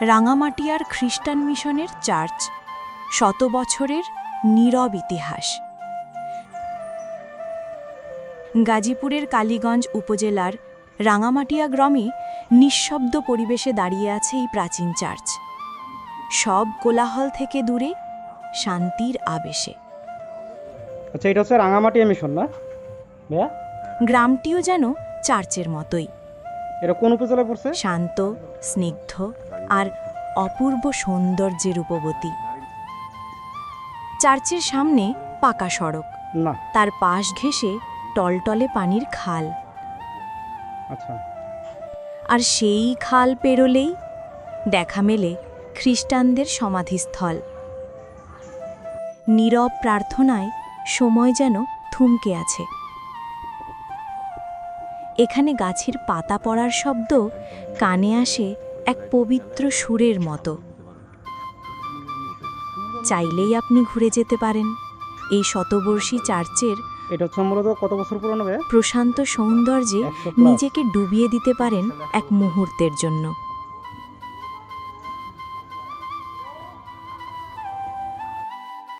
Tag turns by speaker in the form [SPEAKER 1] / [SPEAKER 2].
[SPEAKER 1] রাঙামাটিয়ার খ্রিস্টান মিশনের চার্চ শত বছরের নীরব ইতিহাস। গাজীপুরের কালীগঞ্জ উপজেলার রাঙামাটিয়া গ্রামে নিঃশব্দ পরিবেশে দাঁড়িয়ে আছে এই প্রাচীন চার্চ। সব কোলাহল থেকে দূরে শান্তির আবেশে।
[SPEAKER 2] আচ্ছা এটা হচ্ছে রাঙামাটি মিশন না?
[SPEAKER 1] গ্রামটিও যেন চার্চের মতোই।
[SPEAKER 2] এটা কোন উপজেলায় পড়ছে?
[SPEAKER 1] শান্ত স্নিগ্ধ আর অপূর্ব সৌন্দর্যের রূপবতী চার্চের সামনে পাকা সড়ক।
[SPEAKER 2] না।
[SPEAKER 1] তার পাশ ঘেঁষে টলটলে পানির খাল।
[SPEAKER 2] আচ্ছা।
[SPEAKER 1] আর সেই খাল পেরোলেই দেখা মেলে খ্রিস্টানদের সমাধিস্থল। নীরব প্রার্থনায় সময় যেন থমকে আছে। এখানে গাছের পাতা পড়ার শব্দ কানে আসে এক পবিত্র সুরের মতো। চাইলেই আপনি ঘুরে যেতে পারেন। এই শতবর্ষী চার্চের
[SPEAKER 2] এটা কত বছর পুরনো
[SPEAKER 1] প্রশান্ত সৌন্দর্যে নিজেকে ডুবিয়ে দিতে পারেন এক মুহূর্তের জন্য।